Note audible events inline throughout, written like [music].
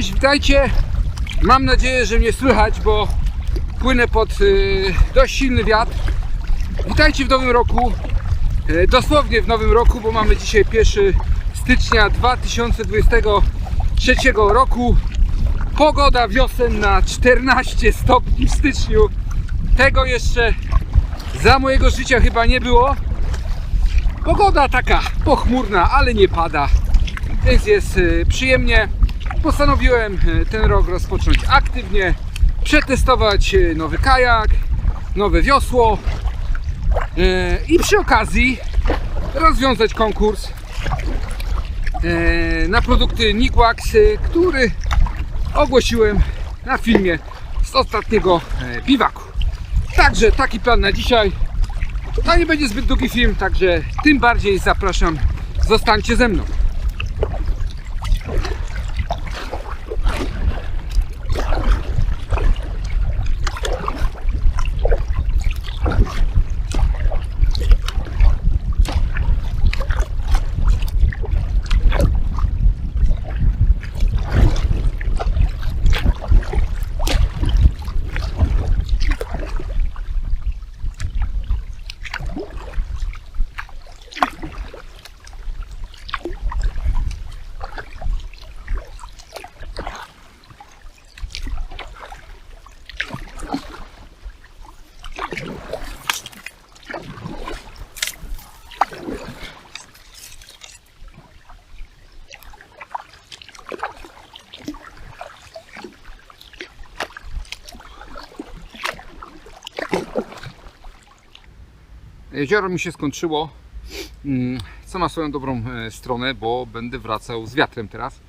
Cześć, witajcie. Mam nadzieję, że mnie słychać, bo płynę pod y, dość silny wiatr. Witajcie w nowym roku. E, dosłownie w nowym roku, bo mamy dzisiaj 1 stycznia 2023 roku. Pogoda wiosenna 14 stopni w styczniu. Tego jeszcze za mojego życia chyba nie było. Pogoda taka pochmurna, ale nie pada, więc jest y, przyjemnie. Postanowiłem y, ten rok rozpocząć aktywnie, przetestować y, nowy kajak, nowe wiosło y, i przy okazji rozwiązać konkurs na produkty Nikwax, który ogłosiłem na filmie z ostatniego biwaku. Także taki plan na dzisiaj. To nie będzie zbyt długi film, także tym bardziej zapraszam. Zostańcie ze mną. Jezioro mi się skończyło, mm, co ma swoją dobrą e, stronę, bo będę wracał z wiatrem teraz.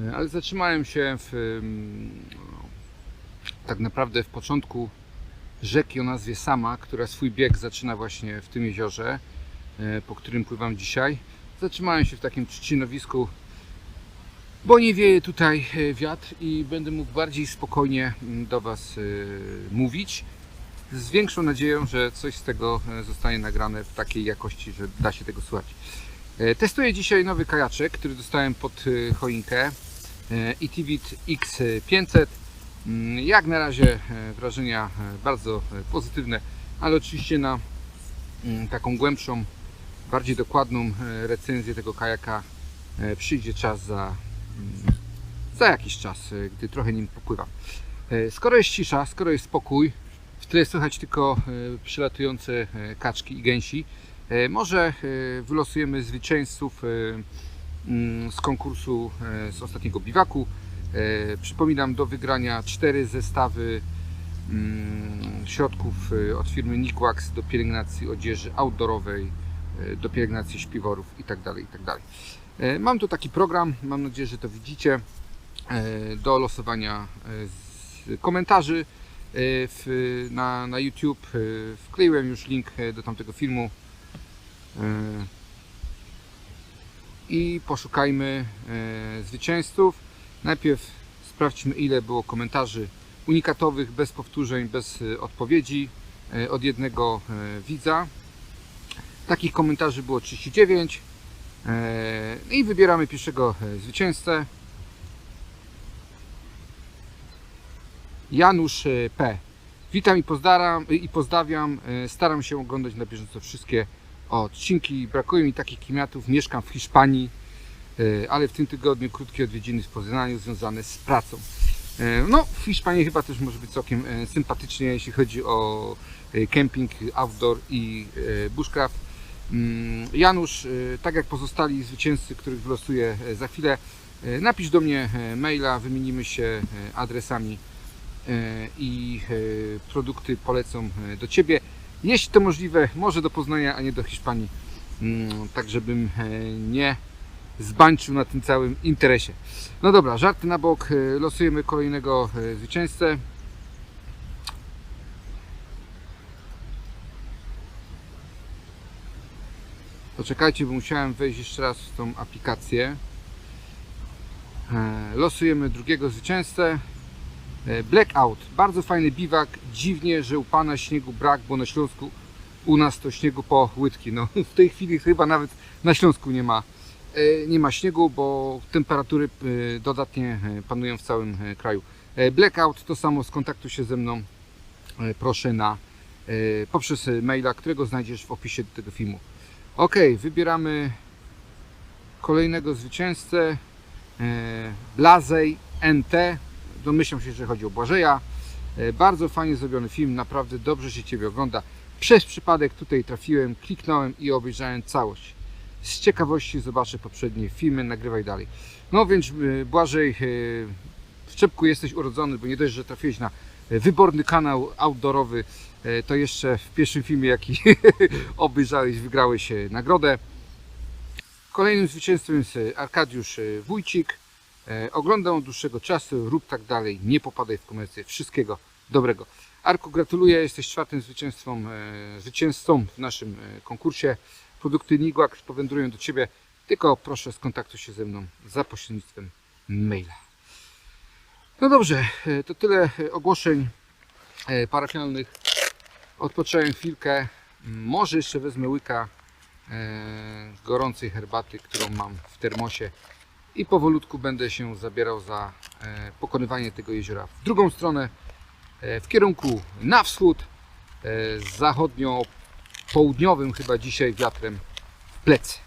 E, Ale zatrzymałem się w, mm, tak naprawdę w początku rzeki o nazwie Sama, która swój bieg zaczyna właśnie w tym jeziorze, e, po którym pływam dzisiaj. Zatrzymałem się w takim trzcinowisku, bo nie wieje tutaj e, wiatr i będę mógł bardziej spokojnie mm, do Was e, mówić z większą nadzieją, że coś z tego zostanie nagrane w takiej jakości, że da się tego słuchać. Testuję dzisiaj nowy kajaczek, który dostałem pod choinkę. e, Itivit X500. Mm, Jak na razie e, wrażenia e, bardzo e, pozytywne, ale oczywiście na mm, taką głębszą, bardziej dokładną recenzję tego kajaka przyjdzie czas za, mm, za jakiś czas, gdy trochę nim popływam. Skoro jest cisza, skoro jest spokój, w tle słychać tylko przylatujące kaczki i gęsi. Może wylosujemy zwycięzców z konkursu z ostatniego biwaku. E, Przypominam do wygrania cztery zestawy mm, środków e, od firmy Nikwax do pielęgnacji odzieży outdoorowej, e, do pielęgnacji śpiworów itd. itd. E, Mam tu taki program, mam nadzieję, że to widzicie, do losowania komentarzy w, na, na YouTube. Wkleiłem już link do tamtego filmu. I poszukajmy zwycięzców. Najpierw sprawdźmy, ile było komentarzy unikatowych, bez powtórzeń, bez e, odpowiedzi e, od jednego e, widza. Takich komentarzy było 39. E, I wybieramy pierwszego zwycięzcę. Janusz P. Witam i pozdrawiam, i Staram się oglądać na bieżąco wszystkie odcinki. Brakuje mi takich klimatów. Mieszkam w Hiszpanii, ale w tym tygodniu krótkie odwiedziny w Poznaniu związane z pracą. E, No, w Hiszpanii chyba też może być całkiem e, sympatycznie, jeśli chodzi o e, camping, outdoor i e, bushcraft. Mm, Janusz, e, tak jak pozostali zwycięzcy, których wylosuję e, za chwilę, e, napisz do mnie e, maila, wymienimy się e, adresami e, i e, produkty polecą e, do Ciebie. Jeśli to możliwe, może do Poznania, a nie do Hiszpanii, Mm, tak żebym e, nie zbańczył na tym całym interesie. No dobra, żarty na bok, e, losujemy kolejnego e, zwycięzcę. Poczekajcie, bo musiałem wejść jeszcze raz w tą aplikację. E, Losujemy drugiego zwycięzcę. Blackout. Bardzo fajny biwak. Dziwnie, że u Pana śniegu brak, bo na Śląsku u nas to śniegu po łydki. No, [laughs] w tej chwili chyba nawet na Śląsku nie ma Nie ma śniegu, bo temperatury e, dodatnie e, panują w całym e, kraju. E, Blackout to samo, skontaktuj się ze mną e, proszę na e, poprzez e, maila, którego znajdziesz w opisie do tego filmu. Ok, wybieramy kolejnego zwycięzcę. E, Blazej NT. Domyślam się, że chodzi o Błażeja. E, Bardzo fajnie zrobiony film, naprawdę dobrze się Ciebie ogląda. Przez przypadek tutaj trafiłem, kliknąłem i obejrzałem całość. Z ciekawości zobaczę poprzednie filmy, nagrywaj dalej. No więc e, Błażej, e, w czepku jesteś urodzony, bo nie dość, że trafiłeś na wyborny kanał outdoorowy, e, to jeszcze w pierwszym filmie, jaki [laughs] obejrzałeś, wygrałeś nagrodę. Kolejnym zwycięzcą jest Arkadiusz Wójcik. Oglądam od dłuższego czasu, rób tak dalej, nie popadaj w komercję. Wszystkiego dobrego. Arku, gratuluję, jesteś czwartym zwycięzcą, zwycięzcą w naszym konkursie. Produkty Nigłak powędrują do Ciebie, tylko proszę skontaktuj się ze mną za pośrednictwem maila. No dobrze, e, to tyle e, ogłoszeń e, parafialnych. Odpocząłem chwilkę, może jeszcze wezmę łyka gorącej herbaty, którą mam w termosie i powolutku będę się zabierał za pokonywanie tego jeziora w drugą stronę, w kierunku na wschód, e, z zachodnio-południowym chyba dzisiaj wiatrem w plecy.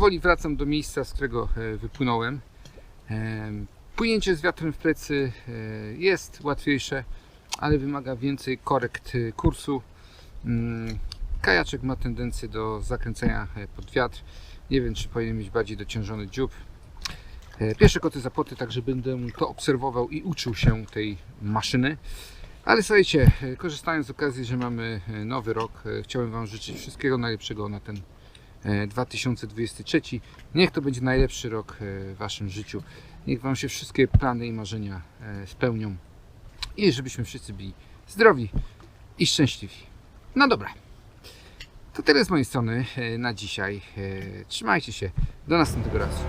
Powoli wracam do miejsca, z którego e, wypłynąłem. E, Płynięcie z wiatrem w plecy e, jest łatwiejsze, ale wymaga więcej korekt kursu. Mm, Kajaczek ma tendencję do zakręcenia pod wiatr. Nie wiem, czy powinien mieć bardziej dociążony dziób. Pierwsze koty za płoty, także będę to obserwował i uczył się tej maszyny. Ale słuchajcie, korzystając z okazji, że mamy nowy rok, chciałem Wam życzyć wszystkiego najlepszego na ten 2023. Niech to będzie najlepszy rok e, w Waszym życiu. Niech Wam się wszystkie plany i marzenia e, spełnią. I żebyśmy wszyscy byli zdrowi i szczęśliwi. No dobra. To tyle z mojej strony e, na dzisiaj. E, Trzymajcie się. Do następnego razu.